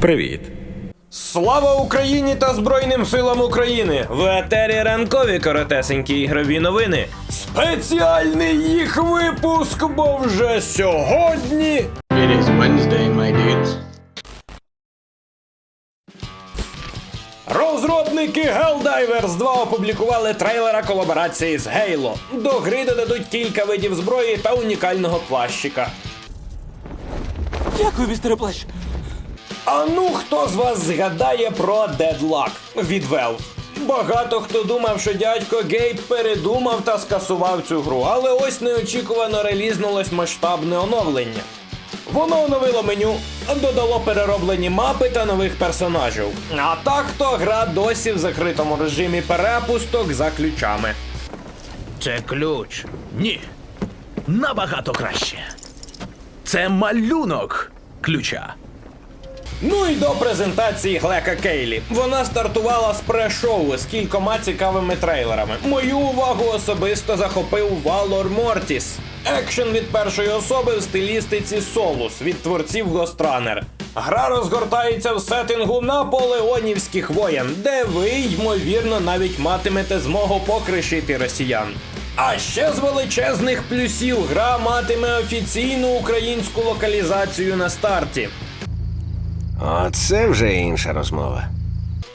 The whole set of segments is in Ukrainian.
Привіт. Слава Україні та Збройним силам України! В етері ранкові коротесенькі ігрові новини. Спеціальний їх випуск, бо вже сьогодні. It is Wednesday, my dudes. Розробники Helldivers 2 опублікували трейлера колаборації з Halo. До гри додадуть кілька видів зброї та унікального плащика. Дякую, містере Плащ. А ну хто з вас згадає про Deadlock від Valve? Багато хто думав, що дядько Гейб передумав та скасував цю гру, але ось неочікувано релізнулось масштабне оновлення. Воно оновило меню, додало перероблені мапи та нових персонажів. А так то гра досі в закритому режимі перепусток за ключами. Це ключ. Ні. Набагато краще. Це малюнок ключа. Ну і до презентації Глека Кейлі. Вона стартувала з пре-шоу з кількома цікавими трейлерами. Мою увагу особисто захопив Valor Mortis. Екшен від першої особи в стилістиці Солус від творців Runner. Гра розгортається в сеттингу наполеонівських воєн, де ви, ймовірно, навіть матимете змогу покришити росіян. А ще з величезних плюсів гра матиме офіційну українську локалізацію на старті. Оце вже інша розмова.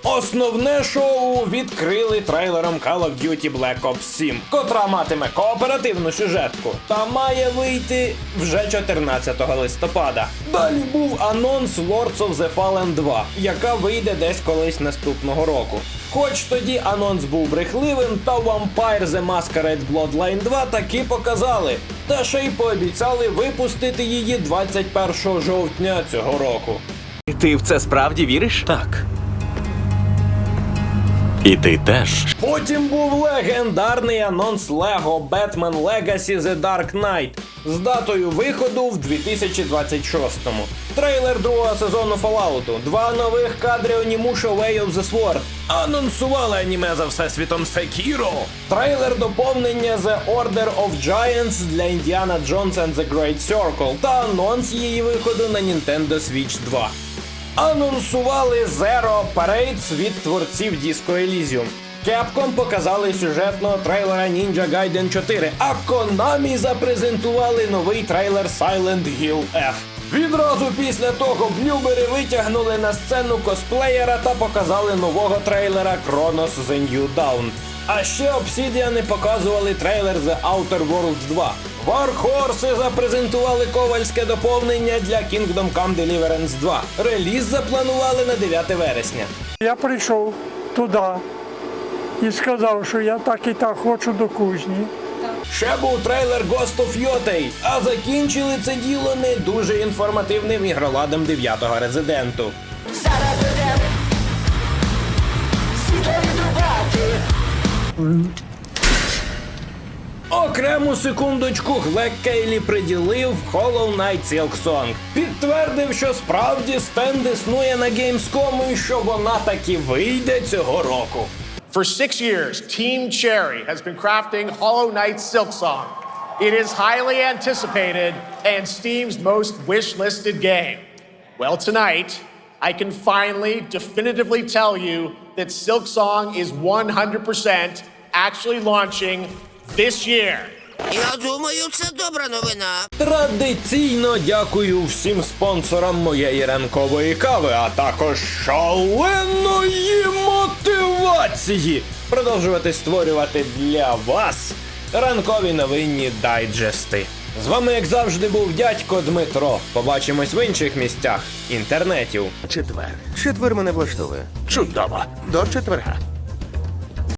Основне шоу відкрили трейлером Call of Duty Black Ops 7, котра матиме кооперативну сюжетку та має вийти вже 14 листопада. Далі був анонс Lords of the Fallen 2, яка вийде десь колись наступного року. Хоч тоді анонс був брехливим, та Vampire The Masquerade Bloodline 2 таки показали, та ще й пообіцяли випустити її 21 жовтня цього року. Ти в це справді віриш? Так. І ти теж. Потім був легендарний анонс Lego Batman Legacy The Dark Knight з датою виходу в 2026-му. Трейлер другого сезону Fallout, два нових кадри Onimusha Way of the Sword. Анонсували аніме за всесвітом Sekiro. Трейлер доповнення The Order of Giants для Indiana Jones and the Great Circle та анонс її виходу на Nintendo Switch 2. Анонсували Zero Parades від творців Disco Elysium. Capcom показали сюжетного трейлера Ninja Gaiden 4, а Konami запрезентували новий трейлер Silent Hill F. Відразу після того блюбери витягнули на сцену косплеєра та показали нового трейлера Chronos The New Dawn. А ще Obsidian показували трейлер The Outer Worlds 2. Warhorse запрезентували ковальське доповнення для Kingdom Come Deliverance 2. Реліз запланували на 9 вересня. Я прийшов туди і сказав, що я так і так хочу до кузні. Ще був трейлер Ghost of Yotei, а закінчили це діло не дуже інформативним ігроладом 9-го резиденту. Окрему секундочку Глек Кейлі приділив Hollow Knight Silk. Підтвердив, що справді стенд існує на Gamescom і що вона таки вийде цього року. For six years, Team Cherry has been crafting Hollow Knight Silk Song. It is highly anticipated and Steam's most wish listed game. Well, tonight, I can finally definitively tell you that Silk Song is 100% actually launching this year. Я думаю, це добра новина. Традиційно дякую всім спонсорам моєї ранкової кави, а також шаленої мотивації продовжувати створювати для вас ранкові новинні дайджести. З вами, як завжди, був дядько Дмитро. Побачимось в інших місцях інтернетів. Четвер. Четвер мене влаштовує. Чудово. До четверга.